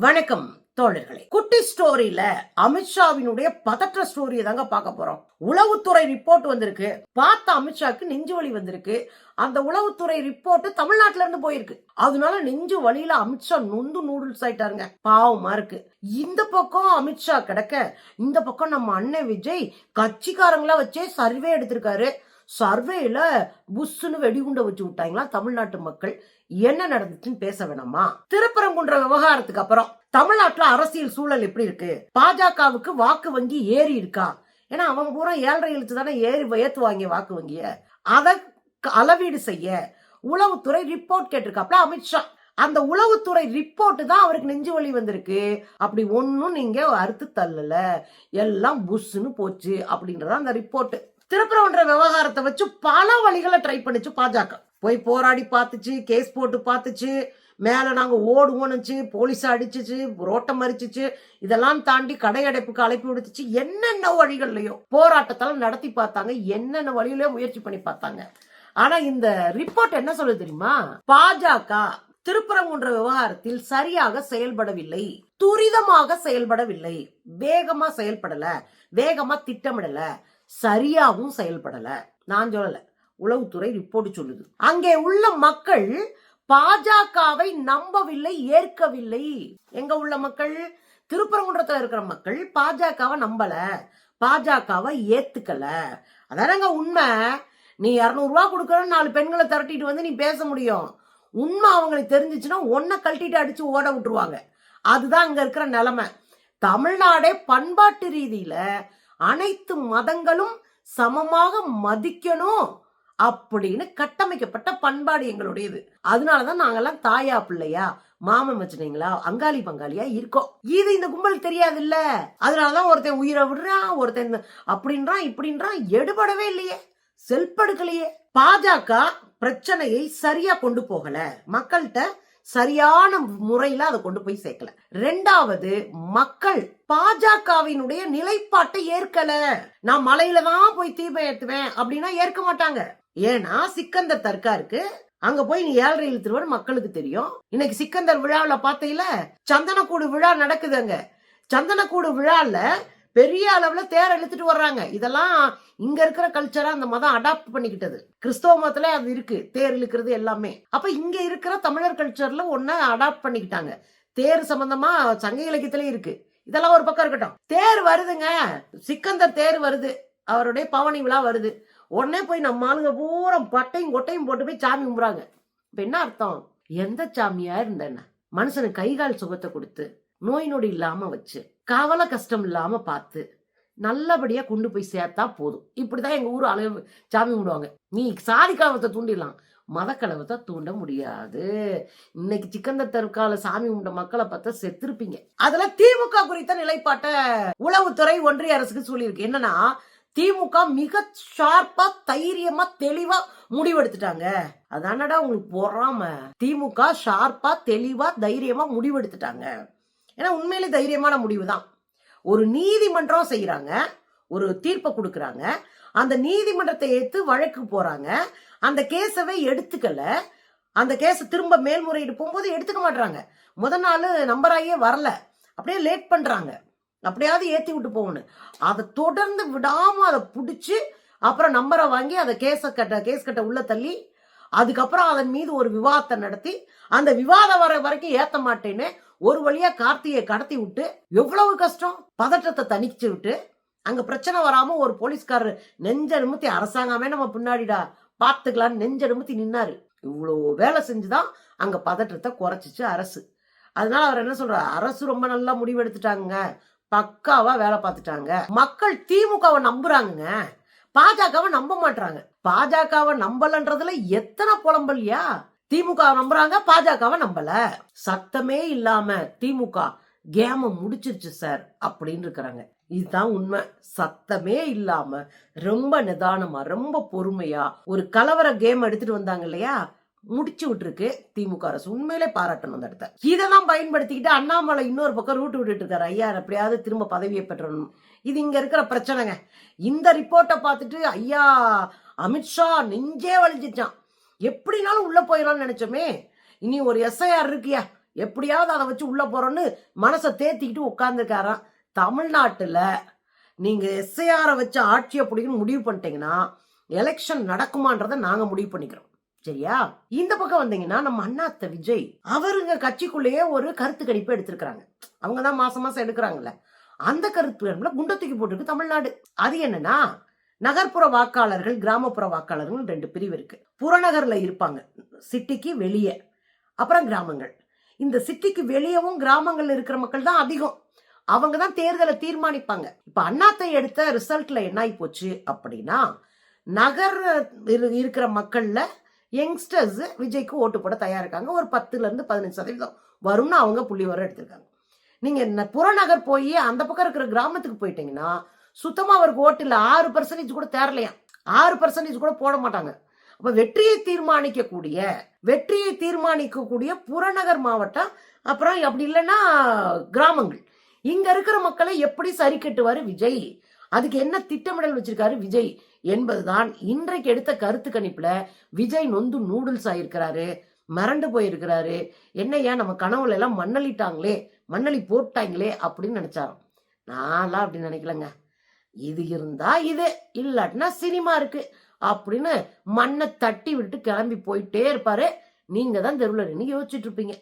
வணக்கம் தோழர்களே. குட்டி ஸ்டோரியில அமித்ஷாவினுடைய பதற்ற ஸ்டோரியை தாங்க பார்க்க போறோம். உளவுத்துறை ரிப்போர்ட் வந்திருக்கு. பார்த்த அமித்ஷாக்கு நெஞ்சு வலி வந்திருக்கு. அந்த உளவுத்துறை ரிப்போர்ட் தமிழ்நாட்டுல இருந்து போயிருக்கு. அதனால நெஞ்சு வழியில அமித்ஷா நொந்து நூடுல்ஸ் ஆயிட்டாருங்க. பாவமா இருக்கு. இந்த பக்கம் அமித்ஷா கிடக்க இந்த பக்கம் நம்ம அண்ணன் விஜய் கட்சிக்காரங்களா வச்சே சர்வே எடுத்திருக்காரு. சர்வேல புஷ்ஷுன்னு வெடிகுண்டை வச்சு விட்டாங்களா தமிழ்நாட்டு மக்கள்? என்ன நடந்துச்சுன்னு பேச வேணாமா? திருப்பரங்குன்ற விவகாரத்துக்கு அப்புறம் தமிழ்நாட்டுல அரசியல் சூழல் எப்படி இருக்கு? பாஜகவுக்கு வாக்கு வங்கி ஏறி இருக்கா? ஏன்னா அவங்க பூரா ஏழரை எழுத்து தானே ஏறி ஏத்துவாங்க வாக்கு வங்கிய. அதை அளவீடு செய்ய உளவுத்துறை ரிப்போர்ட் கேட்டிருக்காப்ல அமித்ஷா அந்த உளவுத்துறை ரிப்போர்ட் தான் அவருக்கு நெஞ்சு வலி வந்திருக்கு. அப்படி ஒன்னும் நீங்க அறுத்து தள்ளல. எல்லாம் புஷ்ஷுன்னு போச்சு அப்படின்றதான் அந்த ரிப்போர்ட் திருப்பரங்குன்ற விவகாரத்தை வச்சு பல வழிகளை ட்ரை பண்ணிச்சு பாஜக. போய் போராடி பார்த்துச்சு கேஸ் போட்டு பார்த்துச்சு மேலே நாங்கள் ஓடுவோனுச்சு போலீஸ் அடிச்சுச்சு ரோட்டம் மறிச்சிச்சு இதெல்லாம் தாண்டி கடையடைப்புக்கு அழைப்பு விடுத்துச்சு. என்னென்ன வழிகள்லையோ போராட்டத்தெல்லாம் நடத்தி பார்த்தாங்க என்னென்ன வழியிலயோ முயற்சி பண்ணி பார்த்தாங்க. ஆனா இந்த ரிப்போர்ட் என்ன சொல்லுது தெரியுமா? பாஜக திருப்பரங்குன்ற விவகாரத்தில் சரியாக செயல்படவில்லை. துரிதமாக செயல்படவில்லை. வேகமா செயல்படல. வேகமா திட்டமிடல. சரியாகவும் செயல்படல. நான் சொல்லல. உளவுத்துறை ரிப்போர்ட் சொல்லுது. அங்கே உள்ள மக்கள் பாஜகவை நம்பவில்லை ஏற்கவில்லை. எங்க உள்ள மக்கள்? திருப்பரங்குன்றத்துல இருக்கிற மக்கள் பாஜகவை நம்பல. பாஜகவை ஏத்துக்கல. அதானங்க உண்மை. நீ இரநூறுவா கொடுக்கறன்னு நாலு பெண்களை திரட்டிட்டு வந்து நீ பேச முடியும். உண்மை அவங்களுக்கு தெரிஞ்சிச்சுன்னா ஒன்ன கழட்டிட்டு அடிச்சு ஓட விட்டுருவாங்க. அதுதான் அங்க இருக்கிற நிலைமை. தமிழ்நாடே பண்பாட்டு ரீதியில அனைத்து மதங்களும் சமமாக மதிக்கணும் அப்படின்னு கட்டமைக்கப்பட்ட பண்பாடு எங்களுடையது. அதனாலதான் நாங்கெல்லாம் தாயா பிள்ளையா மாமன் மச்சினீங்களா அங்காளி பங்காளியா இருக்கோம். இது இந்த கும்பலுக்கு தெரியாது இல்ல அதனாலதான் ஒருத்தன் உயிரை விடுறான் ஒருத்தன் இந்த- அப்படின்றான் இப்படின்றான் எடுபடவே இல்லையே. செல்படுக்கலையே. பாஜக பிரச்சனையை சரியா கொண்டு போகல. மக்கள்கிட்ட சரியான முறையில அதை கொண்டு போய் சேர்க்கல. ரெண்டாவது மக்கள் பாஜகவினுடைய நிலைப்பாட்டை ஏற்கல. நான் மலையில தான் போய் தீபம் ஏத்துவேன் அப்படின்னா ஏற்க மாட்டாங்க. ஏன்னா சிக்கந்தர் தர்கா இருக்கு அங்க போய் நீ ஏழரை இழுத்துருவன்னு மக்களுக்கு தெரியும். இன்னைக்கு சிக்கந்தர் விழாவில பாத்தீங்களா சந்தனக்கூடு விழா நடக்குது அங்க சந்தனக்கூடு விழால பெரிய அளவுல தேர் இழுத்துட்டு வர்றாங்க. இதெல்லாம் இங்க இருக்கிற கல்ச்சரா அந்த மதம் அடாப்ட் பண்ணிக்கிட்டது. கிறிஸ்தவ மதத்துல அது இருக்கு. தேர் இழுக்கிறது எல்லாமே. அப்ப இங்க இருக்கிற தமிழர் கல்ச்சர்ல ஒன்ன அடாப்ட் பண்ணிக்கிட்டாங்க. தேர் சம்பந்தமா சங்க இலக்கியத்திலே இருக்கு. இதெல்லாம் ஒரு பக்கம் இருக்கட்டும். தேர் வருதுங்க. சிக்கந்தர் தேர் வருது. அவருடைய பவனி விழா வருது. உடனே போய் நம்ம ஆளுங்க பூரா பட்டையும் கொட்டையும் போட்டு போய் சாமி கும்பிட்றாங்க. இப்போ என்ன அர்த்தம்? எந்த சாமியா இருந்தேன்னா? மனுஷனுக்கு கை கால் சுகத்தை கொடுத்து நோய் நொடி இல்லாம வச்சு கவலை கஷ்டம் இல்லாமல் பார்த்து நல்லபடியாக கொண்டு போய் சேர்த்தா போதும். இப்படி தான் எங்கள் ஊர் அளவு சாமி கும்பிடுவாங்க. நீ சாதி கலவத்தை தூண்டிடலாம். மதக்கலவத்தை தூண்ட முடியாது. இன்னைக்கு சிக்கந்த தற்கால சாமி உண்ட மக்களை பார்த்தா செத்திருப்பீங்க. அதுல திமுக குறித்த நிலைப்பாட்டை உளவுத்துறை ஒன்றிய அரசுக்கு சொல்லியிருக்கு. என்னன்னா திமுக மிக ஷார்ப்பா தைரியமா தெளிவா முடிவெடுத்துட்டாங்க. அதானடா உங்களுக்கு போறாம. திமுக ஷார்ப்பா தெளிவா தைரியமா முடிவெடுத்துட்டாங்க. ஏன்னா உண்மையிலே தைரியமான முடிவு தான் ஒரு நீதிமன்றம் செய்கிறாங்க ஒரு தீர்ப்பை கொடுக்குறாங்க அந்த நீதிமன்றத்தை ஏற்று வழக்கு போகிறாங்க அந்த கேஸவே எடுத்துக்கல அந்த கேஸை திரும்ப மேல்முறையீடு போகும்போது எடுத்துக்க மாட்டுறாங்க முத நாள் நம்பராகியே வரல அப்படியே லேட் பண்ணுறாங்க அப்படியாவது ஏற்றி விட்டு போகணும். அதை தொடர்ந்து விடாமல் அதை பிடிச்சி அப்புறம் நம்பரை வாங்கி அதை கேஸை கட்ட கேஸ் கட்ட உள்ள தள்ளி அதுக்கப்புறம் அதன் மீது ஒரு விவாதத்தை நடத்தி அந்த விவாதம் வர வரைக்கும் ஏற்ற மாட்டேன்னு ஒரு வழியா கார்த்தியை கடத்தி விட்டு எவ்வளவு கஷ்டம்? பதற்றத்தை தணிச்சு விட்டு அங்க பிரச்சனை வராம ஒரு போலீஸ்காரர் நெஞ்ச நிமித்தி அரசாங்கமே நம்ம பின்னாடிடா. பார்த்துக்கலான்னு நெஞ்ச நிமித்தி நின்னாரு. இவ்வளோ வேலை செஞ்சுதான் அங்க பதற்றத்தை குறைச்சிச்சு அரசு. அதனால அவர் என்ன சொல்றாரு? அரசு ரொம்ப நல்லா முடிவெடுத்துட்டாங்க பக்காவா வேலை பார்த்துட்டாங்க. மக்கள் திமுகவை நம்புறாங்க பாஜகவை நம்ப மாட்டாங்க பாஜகவை நம்பலன்றதுல எத்தனை புலம்பல்யா திமுக நம்புறாங்க பாஜகவை நம்பல. சத்தமே இல்லாம திமுக கேம முடிச்சிருச்சு சார் அப்படின்னு இருக்கிறாங்க. இதுதான் உண்மை. சத்தமே இல்லாம ரொம்ப நிதானமா ரொம்ப பொறுமையா ஒரு கலவர கேம் எடுத்துட்டு வந்தாங்க இல்லையா? முடிச்சு விட்டுருக்கு திமுக அரசு. உண்மையிலே பாராட்டணும் அந்த இடத்த. இதெல்லாம் பயன்படுத்திக்கிட்டு அண்ணாமலை இன்னொரு பக்கம் ரூட் விட்டுட்டு இருக்காரு. ஐயா எப்படியாவது திரும்ப பதவியை பெற்றணும். இது இங்க இருக்கிற பிரச்சனைங்க. இந்த ரிப்போர்ட்டை பார்த்துட்டு ஐயா அமித்ஷா நெஞ்சே வலிஞ்சிச்சான் எப்படினாலும் உள்ளே போயிடலாம்னு நினச்சோமே. இனி ஒரு எஸ்ஐஆர் இருக்கியா? எப்படியாவது அதை வச்சு உள்ளே போகிறோன்னு மனசை தேத்திக்கிட்டு உட்காந்துருக்காராம் தமிழ்நாட்டில் நீங்கள் எஸ்ஐஆரை வச்சு ஆட்சியை பிடிக்கணும்னு முடிவு பண்ணிட்டீங்கன்னா எலெக்ஷன் நடக்குமான்றதை நாங்கள் முடிவு பண்ணிக்கிறோம். சரியா? இந்த பக்கம் வந்தீங்கன்னா நம்ம அண்ணாத்த விஜய் அவருங்க கட்சிக்குள்ளேயே ஒரு கருத்து கணிப்பு எடுத்திருக்கிறாங்க. அவங்க தான் மாசம் மாசம் எடுக்கிறாங்கல்ல. அந்த கருத்து கணிப்புல குண்டை தூக்கி போட்டிருக்கு தமிழ்நாடு. அது என்னன்னா நகர்ப்புற வாக்காளர்கள் கிராமப்புற வாக்காளர்கள் ரெண்டு பிரிவு இருக்கு. புறநகர்ல இருப்பாங்க. சிட்டிக்கு வெளியே. அப்புறம் கிராமங்கள். இந்த சிட்டிக்கு வெளியவும் கிராமங்கள்ல இருக்கிற மக்கள் தான் அதிகம். அவங்க தான் தேர்தலை தீர்மானிப்பாங்க. இப்ப அண்ணாத்தை எடுத்த ரிசல்ட்ல என்ன ஆகி போச்சு அப்படின்னா நகர் இரு- இருக்கிற மக்கள்ல யங்ஸ்டர்ஸ் விஜய்க்கு ஓட்டு போட தயாரா இருக்காங்க ஒரு பத்துல இருந்து பதினஞ்சு சதவீதம். வரும்னு அவங்க புள்ளி வர எடுத்திருக்காங்க. நீங்க புறநகர் போய் அந்த பக்கம் இருக்கிற கிராமத்துக்கு போயிட்டீங்கன்னா சுத்தமா அவருக்கு ஓட்டு ஆறு பர்சன்டேஜ் கூட தேரலையா ஆறு பர்சன்டேஜ் கூட போட மாட்டாங்க. அப்ப வெற்றியை தீர்மானிக்கக்கூடிய வெற்றியை தீர்மானிக்கக்கூடிய புறநகர் மாவட்டம் அப்புறம் அப்படி இல்லைன்னா கிராமங்கள். இங்க இருக்கிற மக்களை எப்படி சரி கட்டுவாரு விஜய்? அதுக்கு என்ன திட்டமிடல் வச்சிருக்காரு விஜய்? என்பதுதான் இன்றைக்கு எடுத்த கருத்து கணிப்புல விஜய் நொந்து நூடுல்ஸ் ஆயிருக்கிறாரு மிரண்டு போயிருக்கிறாரு. என்னய்யா நம்ம கனவுல எல்லாம் மண்ணளிட்டாங்களே மண்ணளி போட்டாங்களே அப்படின்னு நினைச்சாராம். நான்லாம் அப்படின்னு நினைக்கலங்க. இது இருந்தா இது இல்லாட்டினா சினிமா இருக்கு. அப்படின்னு மண்ணை தட்டி விட்டு கிளம்பி போயிட்டே இருப்பாரு. நீங்க தான் தெருவில் நின்று யோசிச்சுட்டு இருப்பீங்க.